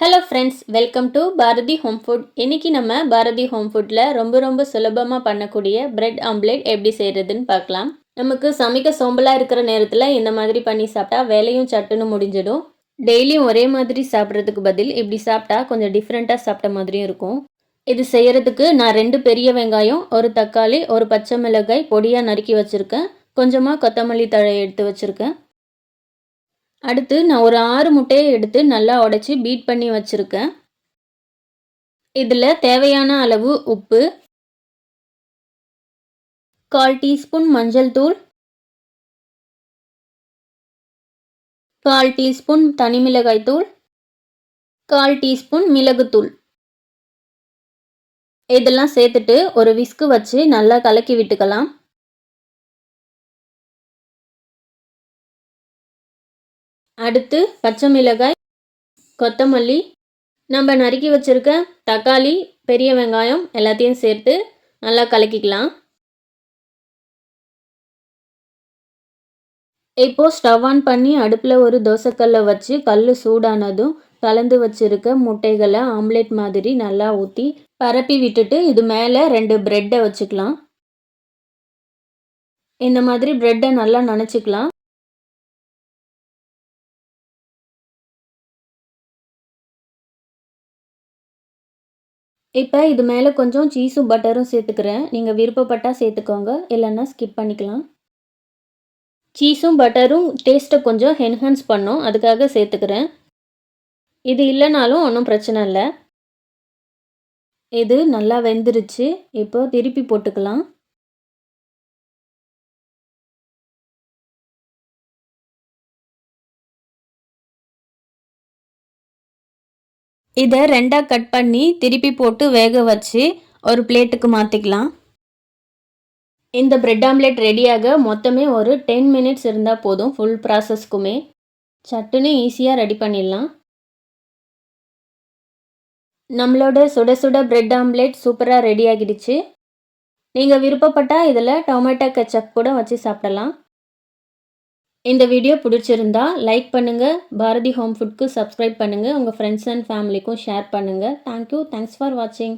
Hello friends welcome to Bharathi home food இன்றைக்கி நம்ம Bharathi home ஃபுட்டில் ரொம்ப ரொம்ப சுலபமாக பண்ணக்கூடிய பிரெட் ஆம்லேட் எப்படி செய்கிறதுன்னு பார்க்கலாம். நமக்கு சமைக்க சோம்பலாக இருக்கிற நேரத்தில் இந்த மாதிரி பண்ணி சாப்பிட்டா வேலையும் சட்டுன்னு முடிஞ்சிடும். டெய்லியும் ஒரே மாதிரி சாப்பிட்றதுக்கு பதில் இப்படி சாப்பிட்டா கொஞ்சம் டிஃப்ரெண்ட்டாக சாப்பிட்ட மாதிரியும் இருக்கும். இது செய்கிறதுக்கு நான் ரெண்டு பெரிய வெங்காயம் ஒரு தக்காளி ஒரு பச்சை மிளகாய் பொடியாக நறுக்கி வச்சுருக்கேன். கொஞ்சமாக கொத்தமல்லி தழை எடுத்து வச்சுருக்கேன். அடுத்து நான் ஒரு ஆறு முட்டையை எடுத்து நல்லா உடச்சி பீட் பண்ணி வச்சுருக்கேன். இதில் தேவையான அளவு உப்பு கால் டீஸ்பூன் மஞ்சள் தூள் கால் டீஸ்பூன் தனிமிளகாய் தூள் கால் டீஸ்பூன் மிளகுத்தூள் இதெல்லாம் சேர்த்துட்டு ஒரு விஸ்கு வச்சு நல்லா கலக்கி விட்டுக்கலாம். அடுத்து பச்சை மிளகாய் கொத்தமல்லி. நம்ம நறுக்கி வச்சுருக்க தக்காளி பெரிய வெங்காயம் எல்லாத்தையும் சேர்த்து நல்லா கலக்கிக்கலாம். இப்போது ஸ்டவ் ஆன் பண்ணி அடுப்பில் ஒரு தோசைக்கல்லை வச்சு கல் சூடானதும் கலந்து வச்சுருக்க முட்டைகளை ஆம்லேட் மாதிரி நல்லா ஊற்றி பரப்பி விட்டுட்டு இது மேலே ரெண்டு ப்ரெட்டை வச்சுக்கலாம். இந்த மாதிரி ப்ரெட்டை நல்லா நினச்சிக்கலாம். இப்போ இது மேலே கொஞ்சம் சீஸும் பட்டரும் சேர்த்துக்கிறேன். நீங்கள் விருப்பப்பட்டால் சேர்த்துக்கோங்க. இல்லைன்னா ஸ்கிப் பண்ணிக்கலாம். சீஸும் பட்டரும் டேஸ்ட்டை கொஞ்சம் என்ஹான்ஸ் பண்ணும். அதுக்காக சேர்த்துக்கிறேன். இது இல்லைனாலும் ஒன்றும் பிரச்சனை இல்லை. இது நல்லா வெந்துருச்சு. இப்போ திருப்பி போட்டுக்கலாம். இதை ரெண்டாக கட் பண்ணி திருப்பி போட்டு வேக வச்சு ஒரு பிளேட்டுக்கு மாற்றிக்கலாம் இந்த பிரெட் ஆம்லெட் ரெடியாக மொத்தமே ஒரு டென் மினிட்ஸ் இருந்தால் போதும் ஃபுல் ப்ராசஸ்க்குமே. சட்டுன்னு ஈஸியாக ரெடி பண்ணிடலாம். நம்மளோட சுட சுட பிரெட் ஆம்லேட் சூப்பராக ரெடி ஆகிடுச்சு. நீங்கள் விருப்பப்பட்டால் இதில் டொமேட்டோ கெச்சப் கூட வச்சு சாப்பிடலாம். இந்த வீடியோ பிடிச்சிருந்தா லைக் பண்ணுங்கள் பாரதி ஹோம் ஃபுட்க்கு சப்ஸ்கிரைப் பண்ணுங்கள் உங்கள் ஃப்ரெண்ட்ஸ் அண்ட் ஃபேமிலிக்கும் ஷேர் பண்ணுங்கள் தேங்க்யூ தேங்க்ஸ் ஃபார் வாட்சிங்